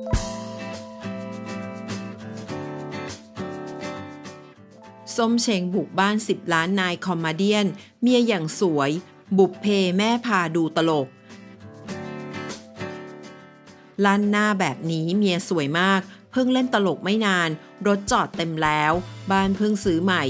ส้มเชงบุกบ้าน 10 ล้านนายคอมมาเดียน เมียอย่างสวย บุบเพแม่พาดูตลก ลั่นหน้าแบบนี้เมียสวยมาก เพิ่งเล่นตลกไม่นาน รถจอดเต็มแล้ว บ้านเพิ่งซื้อใหม่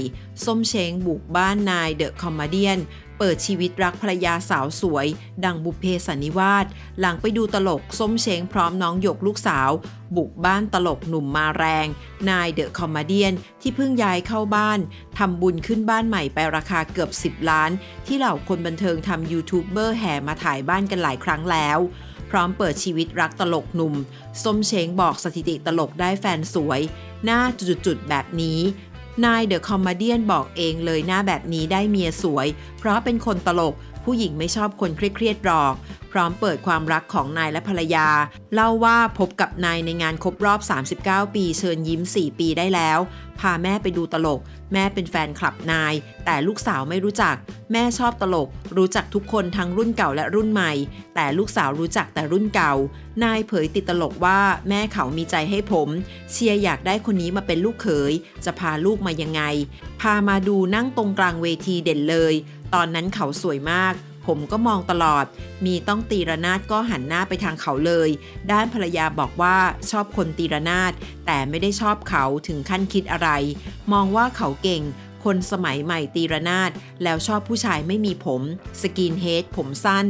ส้มเชงบุกบ้านนายเดอะคอมมาเดียน เปิดชีวิตรักภรรยาสาวสวย ดังบุพเพสันนิวาสหลังไปดูตลกส้มเชงพร้อมน้องหยกลูกสาว บุกบ้านตลกหนุ่มมาแรง นายเดอะคอมมเดียนที่เพิ่งย้ายเข้าบ้านทำบุญขึ้นบ้านใหม่ไปราคาเกือบ 10 ล้าน ที่เหล่าคนบันเทิงทำยูทูบเบอร์แห่มาถ่ายบ้านกันหลายครั้งแล้วพร้อมเปิดชีวิตรักตลกหนุ่ม ส้มเช้งบอกสถิติตลกได้แฟนสวย หน้าจุดๆแบบนี้ นายเดอะคอมเมเดียนบอกเองเลยหน้าแบบนี้ได้เมียสวย เพราะเป็นคนตลก ผู้หญิงไม่ชอบคนเครียดๆหรอก พร้อมเปิดความรักของนายและภรรยา เล่าว่าพบกับนายในงานครบรอบ 39 ปีเชิญยิ้ม 4 ปีได้แล้ว พาแม่ไปดูตลก แม่เป็นแฟนคลับนาย แต่ลูกสาวไม่รู้จัก แม่ชอบตลก รู้จักทุกคนทั้งรุ่นเก่าและรุ่นใหม่ แต่ลูกสาวรู้จักแต่รุ่นเก่า นายเผยติดตลกว่าแม่เขามีใจให้ผม เชียร์อยากได้คนนี้มาเป็นลูกเขย จะพาลูกมายังไง พามาดูนั่งตรงกลางเวทีเด่นเลย ตอนนั้นเขาสวยมาก ผมก็มองตลอด มีต้องตีระนาดก็หันหน้าไปทางเขาเลย ด้านภรรยาบอกว่าชอบคนตีระนาด แต่ไม่ได้ชอบเขาถึงขั้นคิดอะไร มองว่าเขาเก่ง คนสมัยใหม่ตีระนาด แล้วชอบผู้ชายไม่มีผม สกินเฮดผมสั้น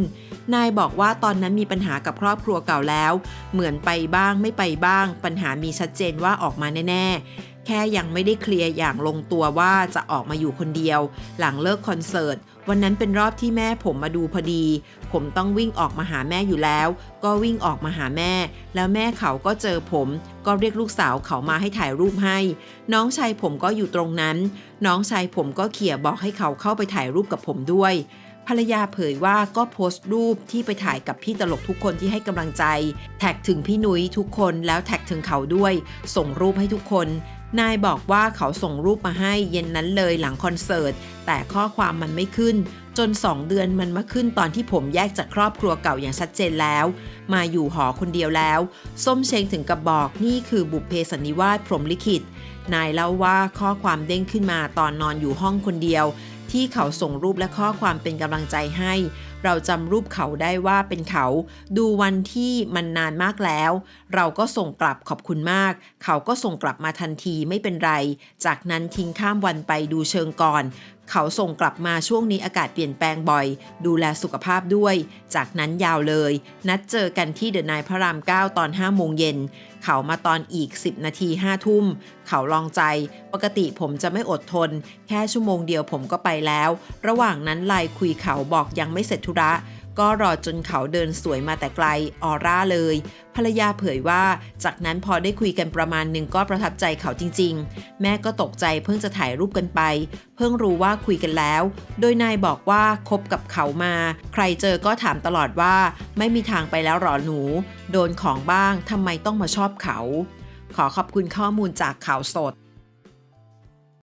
นายบอกว่าตอนนั้นมีปัญหากับครอบครัวเก่าแล้ว เหมือนไปบ้างไม่ไปบ้าง ปัญหามีชัดเจนว่าออกมาแน่ๆ แค่ยังไม่ได้เคลียร์อย่างลงตัวว่าจะออกมาอยู่คนเดียว หลังเลิกคอนเสิร์ต วันนั้นเป็นรอบที่แม่ผมมาดูพอดี ผมต้องวิ่งออกมาหาแม่อยู่แล้ว ก็วิ่งออกมาหาแม่ แล้วแม่เขาก็เจอผม ก็เรียกลูกสาวเขามาให้ถ่ายรูปให้ น้องชายผมก็อยู่ตรงนั้น น้องชายผมก็เขี่ยบอกให้เขาเข้าไปถ่ายรูปกับผมด้วยภรรยาเผยว่าก็โพสต์รูปที่ไปถ่ายกับพี่ตลกทุกคนที่ให้กำลังใจ แท็กถึงพี่นุ้ยทุกคนแล้วแท็กถึงเขาด้วย ส่งรูปให้ทุกคน นายบอกว่าเขาส่งรูปมาให้เย็นนั้นเลยหลังคอนเสิร์ต แต่ข้อความมันไม่ขึ้น จน 2 เดือนมันมาขึ้นตอนที่ผมแยกจากครอบครัวเก่าอย่างชัดเจนแล้ว มาอยู่หอคนเดียวแล้ว ส้มเชงถึงกับบอกนี่คือบุพเพสันนิวาสพรหมลิขิต นายเล่าว่าข้อความเด้งขึ้นมาตอนนอนอยู่ห้องคนเดียว ที่เขาส่งรูปและข้อความเป็นกำลังใจให้ เราจำรูปเขาได้ว่าเป็นเขา ดูวันที่มันนานมากแล้ว เราก็ส่งกลับขอบคุณมาก เขาก็ส่งกลับมาทันทีไม่เป็นไร จากนั้นทิ้งข้ามวันไปดูเชิงก่อน เขาส่งกลับมาช่วงนี้อากาศเปลี่ยนแปลงบ่อย ดูแลสุขภาพด้วย จากนั้นยาวเลย นัดเจอกันที่เดอะนายพระราม 9 ตอน 5 โมงเย็น เขามาตอนอีก 10 นาที 5 ทุ่ม เขาลองใจ ปกติผมจะไม่อดทน แค่ชั่วโมงเดียวผมก็ไปแล้ว ระหว่างนั้นไลน์คุยเขาบอกยังไม่เสร็จธุระ ก็รอจนเขาเดินสวยมาแต่ไกลออร่าเลย ภรรยาเผยว่า จากนั้นพอได้คุยกันประมาณหนึ่งก็ประทับใจเขาจริง ๆ แม่ก็ตกใจเพิ่งจะถ่ายรูปกันไป เพิ่งรู้ว่าคุยกันแล้ว โดยนายบอกว่าคบกับเขามา ใครเจอก็ถามตลอดว่า ไม่มีทางไปแล้วหรอหนู โดนของบ้างทำไมต้องมาชอบเขา ขอขอบคุณข้อมูลจากข่าวสด